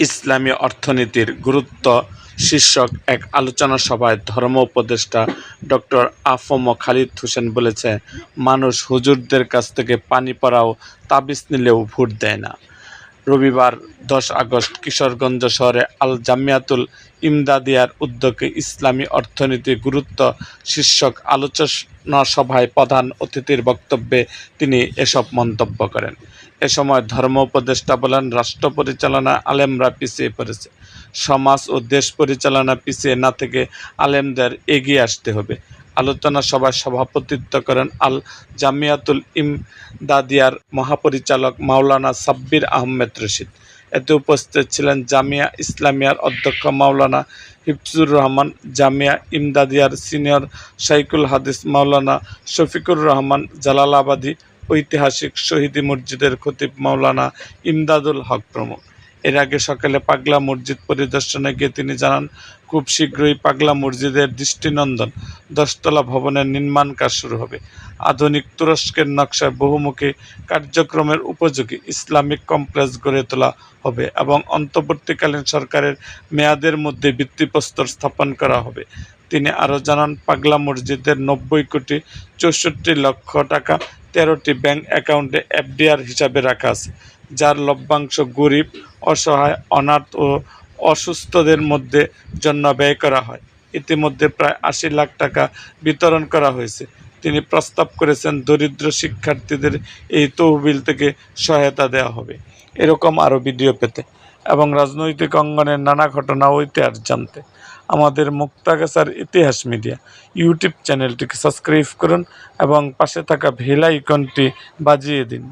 ইসলামী অর্থনীতির গুরুত্ব শীর্ষক এক আলোচনা সভায় ধর্ম উপদেষ্টা ডক্টর আফম খালিদ হোসেন বলেছে, মানুষ হুজুরদের কাছ থেকে পানি পড়াও তাবিজ নিলেও ভোট দেয় না। রবিবার দশ আগস্ট কিশোরগঞ্জ শহরে আল জামিয়াতুল ইমদাদিয়ার উদ্যোগে ইসলামী অর্থনীতির গুরুত্ব শীর্ষক আলোচনা সভায় প্রধান অতিথির বক্তব্যে তিনি এসব মন্তব্য করেন। এ সময় ধর্ম উপদেষ্টা বলেন, রাষ্ট্র পরিচালনা আলেমরা পিছিয়ে পড়েছে। সমাজ ও দেশ পরিচালনা পিছিয়ে না থেকে আলেমদের এগিয়ে আসতে হবে। আলোচনা সভায় সভাপতিত্ব করেন আল জামিয়াতুল ইমদাদিয়ার মহাপরিচালক মাওলানা সাব্বির আহমেদ রশিদ। এতে উপস্থিত ছিলেন জামিয়া ইসলামিয়ার অধ্যক্ষ মাওলানা হিফজুর রহমান, জামিয়া ইমদাদিয়ার সিনিয়র শাইকুল হাদিস, মাওলানা শফিকুর রহমান, জালালাবাদী ঐতিহাসিক শহীদি মসজিদের খতিব মাওলানা ইমদাদুল হক প্রমুখ। এর আগে সকালে পাগলা মসজিদ পরিদর্শনে গিয়ে তিনি জানান, খুব শীঘ্রই পাগলা মসজিদের দৃষ্টিনন্দন দশতলা ভবনের নির্মাণ কাজ শুরু হবে। আধুনিক তুরস্কের নকশায় বহুমুখী কার্যক্রমের উপযোগী ইসলামিক কমপ্লেক্স গড়ে তোলা হবে এবং অন্তর্বর্তীকালীন সরকারের মেয়াদের মধ্যে ভিত্তিপ্রস্তর স্থাপন করা হবে। তিনি আরও জানান, পাগলা মসজিদের নব্বই কোটি চৌষট্টি লক্ষ টাকা তেরোটি ব্যাংক অ্যাকাউন্টে এফডিআর হিসাবে রাখা আছে। যার লভ্যাংশ গরিব, অসহায়, অনাথ ও অসুস্থদের মধ্যে জন্য ব্যয় করা হয়। ইতিমধ্যে প্রায় আশি লাখ টাকা বিতরণ করা হয়েছে। তিনি প্রস্তাব করেছেন, দরিদ্র শিক্ষার্থীদের এই তহবিল থেকে সহায়তা দেওয়া হবে। এরকম আরও ভিডিও পেতে এবং রাজনৈতিক অঙ্গনের নানা ঘটনা ও ইতিহাস জানতে আমাদের মুক্তাগাছার ইতিহাস মিডিয়া ইউটিউব চ্যানেলটিকে সাবস্ক্রাইব করুন এবং পাশে থাকা ভেল আইকনটি বাজিয়ে দিন।